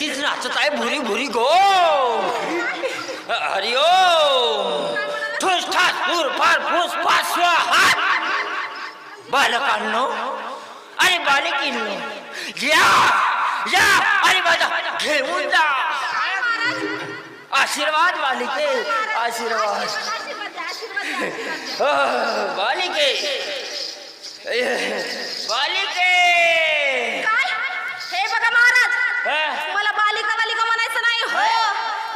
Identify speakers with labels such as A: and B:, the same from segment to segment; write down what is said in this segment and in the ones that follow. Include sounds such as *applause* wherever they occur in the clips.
A: तीच नाचत आहे भुरी भुरी गो. हरि ठुस ठास फूर फार फूस फास स्वाहा बालकांनो आणि बालिकींनो या या आणि माझा घेऊन जा. आशीर्वाद बालिके आशीर्वाद. *laughs* बालिके
B: काय हे बघा महाराज
A: हा?
B: मला बालिका बालिका म्हणायचं नाही हो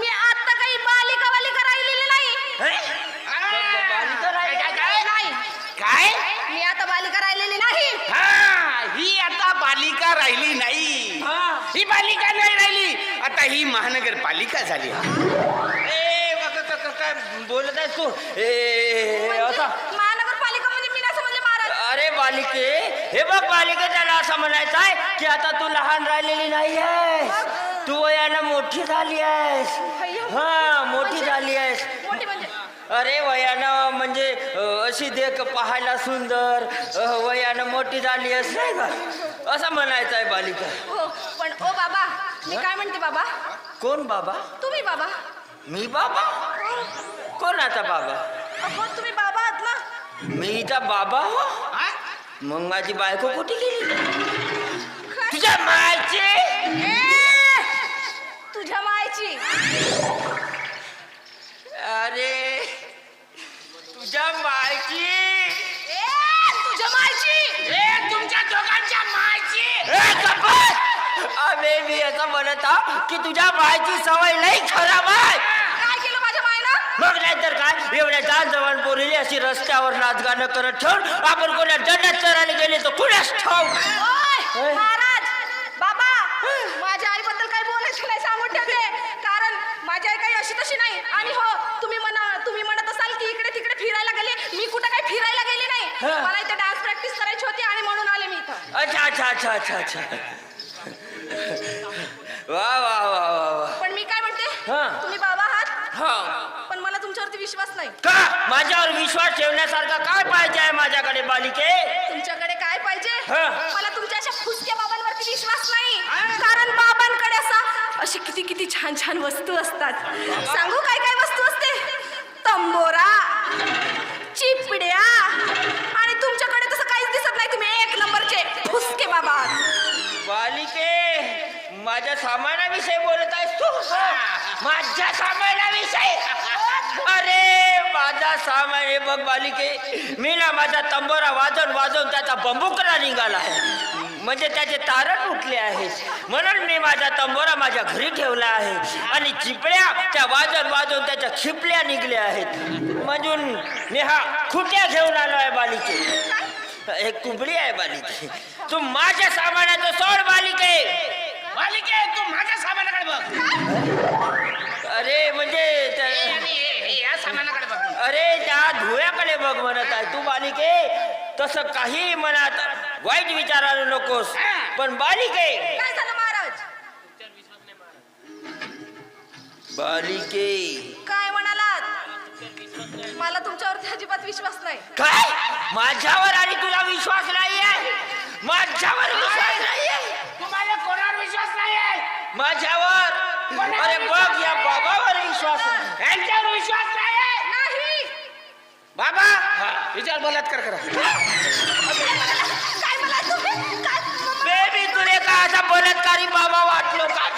B: मी आता काही बालिका बालिका राहिलेली नाही
A: हे? बालिका राहिली?
B: नाही
C: काय
B: मी आता बालिका राहिलेली नाही
C: हा ही आता बालिका राहिली नाही
A: हा.
C: बालिका नाही राहिली. आता ही महानगरपालिका झाली.
A: ए, बघ, काय बोलत आहेस तू? ए असा.
B: महानगरपालिका म्हणजे मी नाही समजले महाराज.
A: अरे बालिके हे बघ बालिके त्याला असं म्हणायचं आहे की आता तू लहान राहिलेली नाही आहेस. तू वयानं मोठी झाली आहेस. हा मोठी झाली आहेस.
B: मोठी म्हणजे?
A: अरे वयानं म्हणजे अशी देख पाहायला सुंदर वयानं मोठी झाली आहेस नाही का? असं म्हणायचं आहे बालिका.
B: मी काय म्हणते बाबा?
A: कोण बाबा?
B: तुम्ही बाबा.
A: मी बाबा? कोणाचा बाबा?
B: अहो तुम्ही बाबा आहात ना?
A: मी इथं बाबा? हो?
C: हा?
A: मग माझी बायको कुठे गेली? तुझ्या मायची?
B: ए! तुझ्या मायची.
A: की तुझ्या मायची सवय लई खराब आहे.
B: काय केलं माझ्या मायनं
A: मग नाहीतर काय? एवढ्या जाण जवान पोरीली अशी रस्त्यावर नाचगाणं करत ठेवून आपण कोणा दंडात चरायला गेले तर कुणाच ठाऊ
B: ओय. महाराज बाबा माझ्या आईबद्दल काही बोलायचं नाही सांगून ठेवते. कारण माझी आई काही अशी तशी नाही. आणि हो तुम्ही म्हणा तुम्ही म्हणत असाल की इकडे तिकडे फिरायला गेले. मी कुठं काही फिरायला गेले नाही.
A: हा.
B: मला इथे डान्स प्रॅक्टिस करायची होती आणि म्हणून आले मी इथं.
A: अच्छा अच्छा अच्छा अच्छा अच्छा. वा वा वा वा वा.
B: पण मी काय म्हणते?
A: हा.
B: तुम्ही बाबा आहात?
A: हा.
B: पण मला तुमच्यावरती विश्वास नाही.
A: का? माझ्यावर विश्वास ठेवण्यासारखा काय पाहिजे आहे माझ्याकडे बालिके?
B: तुमच्याकडे काय पाहिजे?
A: हा.
B: मला तुमच्या अशा फुसक्या बाबांवरती विश्वास नाही. कारण बाबांकडे असा अशी किती किती छान छान वस्तू असतात. सांगू काय काय वस्तू असते? तंबोरा चिपड्या. आणि तुमच्याकडे तसं काहीच दिसत नाही तुम्ही एक नंबरचे फुसके बाबा.
A: बालिके! माझ्या सामानाविषयी बोलत आहेस तू? माझ्या सामानाविषयी? अरे माझा सामान हे बघ बालिके. मी ना माझा तंबोरा वाजवून वाजवून त्याचा बंबुकरा निघाला आहे. म्हणजे त्याचे तारण उठले आहे. म्हणून मी माझा तंबोरा माझ्या घरी ठेवला आहे. आणि चिपळ्या त्या वाजवून वाजवून त्याच्या खिपल्या निघल्या आहेत. म्हणून मी हा खुट्या घेऊन आलो आहे बालिके. एक कुबडी आहे बालिके. तू माझ्या सामानाचं सोड बालिके.
C: बालिके तू माझ्या सामानाकडे बघ.
A: अरे म्हणजे
C: ए,
A: त्या-
C: आणि हे- हे या सामानाकडे बघ
A: अरे त्या धुळ्याकडे बघ म्हणत आहे. तू बालिके तसं काही मनात वाईट विचारायला नकोस. पण बालिके
B: काय झालं महाराज?
A: बालिके
B: काय म्हणालात? मला तुमच्यावरती अजिबात विश्वास नाही.
A: काय? माझ्यावर आणि तुला विश्वास नाही आहे माझ्यावर विश्वास नाही आहे
C: तुम्हाला कोणावर विश्वास नाही आहे
A: माझ्यावर? अरे बघ या बाबावर विश्वास.
C: यांच्यावर विश्वास नाही बाबा विचार बलात्कार करा
A: बेबी तुले का असा बलात्कारी बाबा वाटलो का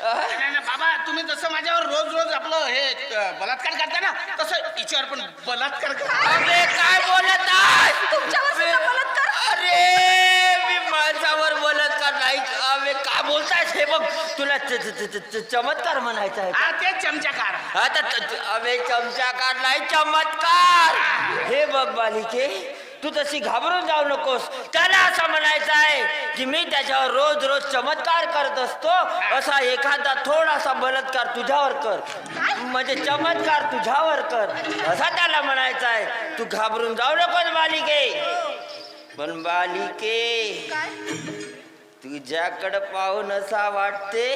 C: नाही, नाही, बाबा तुम्ही जसं माझ्यावर रोज रोज आपलं हे बलात्कार करता ना तसं हिच्यावर पण बलात्कार करा.
A: अबे काय बोलत आहे?
B: तुमच्यावर सुद्धा बलात्कार?
A: अरे अबे काय बोलतायस हे बघ. तुला च- च- च- च- चमत्कार म्हणायचा आहे.
C: हा ते चमचाकार
A: आता त- त- अबे चमचाकार नाही चमत्कार. हे बघ बालिके तू तशी घाबरून जाऊ नकोस. त्याला असं म्हणायचं आहे की मी त्याच्यावर रोज रोज चमत्कार करत असतो. असा एखादा थोडासा बलात्कार तुझ्यावर कर. म्हणजे चमत्कार तुझ्यावर कर. असा त्याला म्हणायचं आहे. तू घाबरून जाऊ नकोस बालिके पण बालिके
B: काय?
A: तुझ्याकडं पाहून असा वाटते.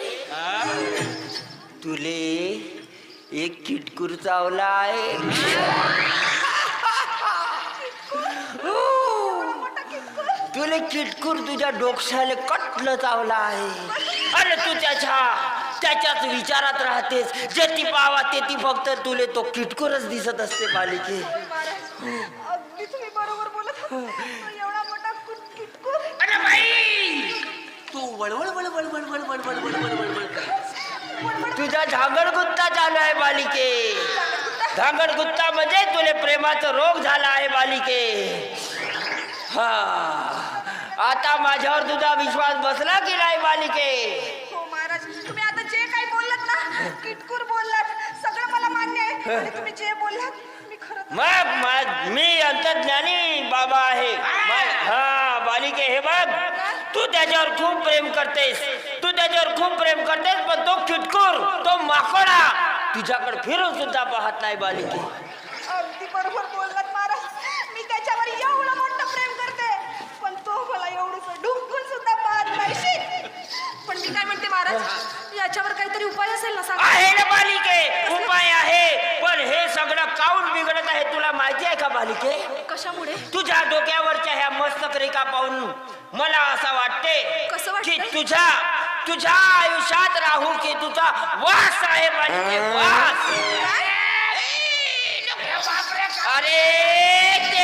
A: तुले एक किटकूर चावला आहे.
B: मोठा किटकूर?
A: तुले किटकूर तुझ्या डोक्याला कटलं चावला आहे. अरे तू त्याच्या त्याच्याच विचारात राहतेस. जे ती पावा ते ती फक्त तुले तो किटकूरच दिसत असते बालिके
B: अगदी तुम्ही बरोबर बोलत होता. एवढा मोठा कुट- किटकूर
C: अरे बाई तू वळवळ वळवळ वळवळ वळवळ वळवळ वळवळ कर
A: तुझा चालू आहे बालिके झांगडगुत्ता म्हणजे तुले प्रेमाचा रोग झाला आहे बालिके हा आता माझ्यावर तुझा विश्वास बसला की नाही बालिके
B: हो महाराज तुम्ही आता जे काही बोललात ना किटकूर बोललात सगळं मला मान्य आहे आणि तुम्ही जे बोललात मी खरं
A: मग मा- मी अंतर्ज्ञानी बाबा आहे मा- हा बालिके हे बघ तू त्याच्यावर खूप प्रेम करतेस. तू त्याच्यावर खूप प्रेम करतेस पण तो किटकूर तो माकोडा. तुझ्याकडे फिरून सुद्धा पाहत नाही बालिके.
B: अगदी बरोबर बोललात महाराज. मी त्याच्यावर एवढं मोठं प्रेम करते पण तो मला एवढंच ढुंकून सुद्धा पाहत नाही. शी. पण मी काय म्हणते महाराज याच्यावर काहीतरी उपाय असेल ना सांगा.
A: आहे ना बालिके उपाय आहे पण हे सगळं काऊन बिघडत आहे तुला माहिती आहे का बालिके?
B: कशामुळे?
A: तुझ्या डोक्यावरच्या ह्या मस्तक रेखा पाहून मला असं वाटते
B: कसं वाटतंय?
A: की तुझ्या तुझ्या आयुष्यात राहू की तुझा वास आहे वास! अरे ते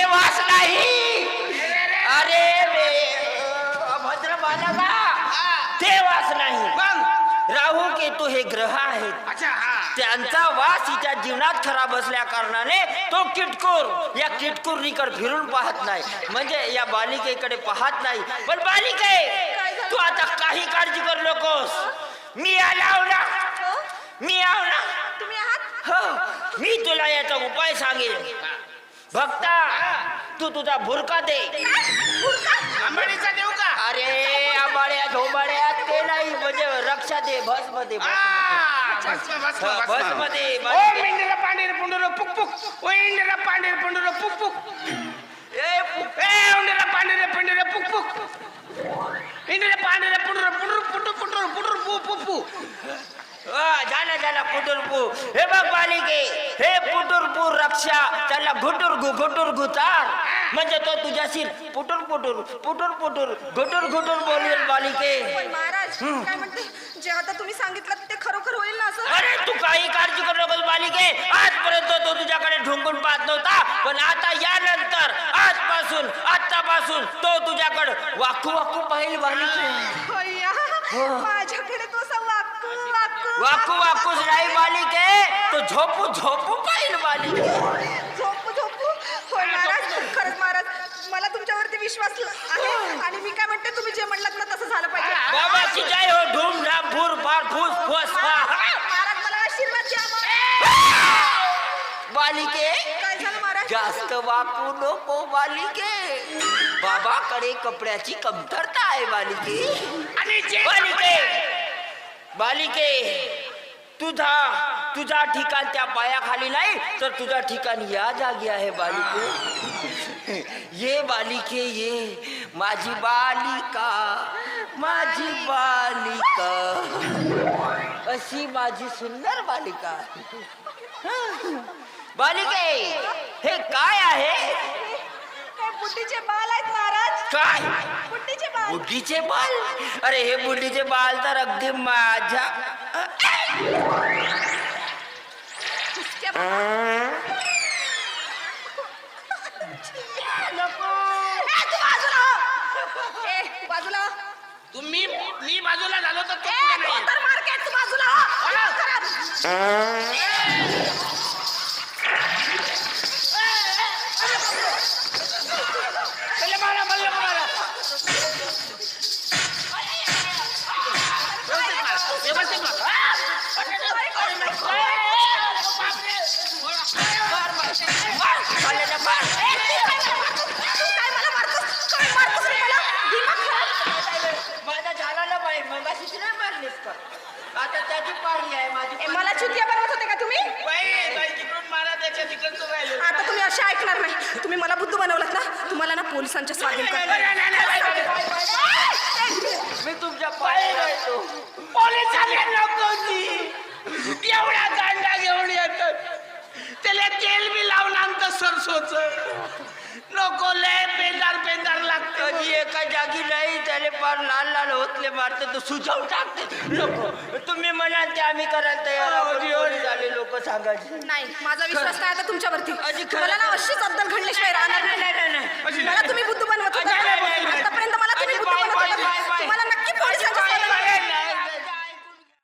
A: राहू केतू हे ग्रह आहेत.
C: अच्छा हा.
A: त्यांचा वास हिच्या जीवनात खराब असल्या कारणाने तो किटकूर या किटकूरनीकडे फिरून पाहत नाही. म्हणजे या बालिकेकडे पाहत नाही. पण बालिके तू आता काही काळजी करू नकोस. मी आलाव ना.
B: हो?
A: मी आव ना.
B: तुम्ही आहात?
A: हो मी तुला याचा उपाय सांगेन. भक्ता तू तुझा भुरका दे.
C: आंबाडीचा देऊ का?
A: अरे आंबाड्या झोंबाड्या ते नाही म्हणजे रक्षा दे. भस्मदे,
C: ओ
A: भस्मदे.
C: मेंढरा पांढरे पुंडर पुक पुक. ओ इंडरा पांढरे पुंडर पुक पुक.
A: ए,
C: उंडरा पांढरे पुंडर पुक पुक. इंडरा पांढरे पुंडर पुंडर पुंडर पुंडर पुंडर पु पु पु.
A: झालं झालं पुटुरपू हे बघ बालिके हे पुटुरपू रक्षा. त्याला घुटुर घु घुटुर घुतार म्हणजे तो तुझ्याशी पुटुर पुटुर पुटुर पुटुर घुटुर घुटुर बोलवेल बालिके.
B: महाराज काय म्हणते? जे आता तुम्ही सांगितलं ते खरोखर होईल ना असं?
A: अरे तू काही काळजी करू नकोस बालिके. आजपर्यंत तो तुझ्याकडे ढुंकून पाहत नव्हता पण आता यानंतर आजपासून आतापासून तो तुझ्याकडे वाकू वाकू पाहिल बालिके.
B: अय्या, माझ्याकडे तो असा वाकू वाकू
A: वाकू वाकूच नाही बालिके. तो झोपू झोपू पाहिल बालिके.
B: झोपू झोपू विश्वास आहे. आणि मी काय म्हणते तुम्ही जे म्हणलात ना तसं झालं पाहिजे.
A: बाबाची जय हो धूम धाम फूर फार फूस फुस.
B: महाराज मला आशीर्वाद द्या मग.
A: बालिके
B: काय झालं महाराज?
A: जास्त वाकू नको बालिके. बाबाकडे कपड्याची कमतरता आहे बालिके.
C: आणि जे
A: बालिके बालिके तुझा तुझा ठिकाण त्या पायाखाली नाही? तर तुझा ठिकाण या जागी आहे बालिके. ये बालिके ये. माझी बालिका माझी बालिका. अशी माझी सुंदर बालिका. बालिके हे काय आहे?
B: बुद्धीचे बाल आहेत महाराज.
A: काय?
B: बुद्धीचे बाल.
A: बुद्धीचे बाल? अरे हे बुद्धीचे बाल तर अगदी माझ्या
B: बाल.
A: नको
B: ए, तू बाजूला हो. ए, तू बाजूला हो.
C: तुम्ही मी बाजूला झालो तर तो
B: ए,
C: पुढे नाही.
B: धोतर मार्केट तू बाजूला हो. खराब. तुम्हाला ना पोलिसांच्या स्वाधीन
C: नाही,
B: करते.
C: नाही, नाही, नाही, नाही, नाही, नाही.
A: मी तुमच्या पायी राहतो
C: पोलिसांना नको ती एवढा दांडा घेऊन येतात त्याला तेल बी लावून आणतं सरसोच नको लय पेंदार पेंदार लागतं
A: कधी एका पार लाल लाल होतले मारते तर सुजाव टाकते. लोक तुम्ही म्हणाल ते आम्ही करायला तयार आहोत. झाले लोक सांगायचे.
B: नाही माझा विश्वास नाही आता तुमच्यावरती.
A: अजी, खरं-
B: मला ना अशीच अद्दल घडल्याशिवाय राहणार
A: नाही, नाही, नाही,
B: नाही. मला तुम्ही बुद्धू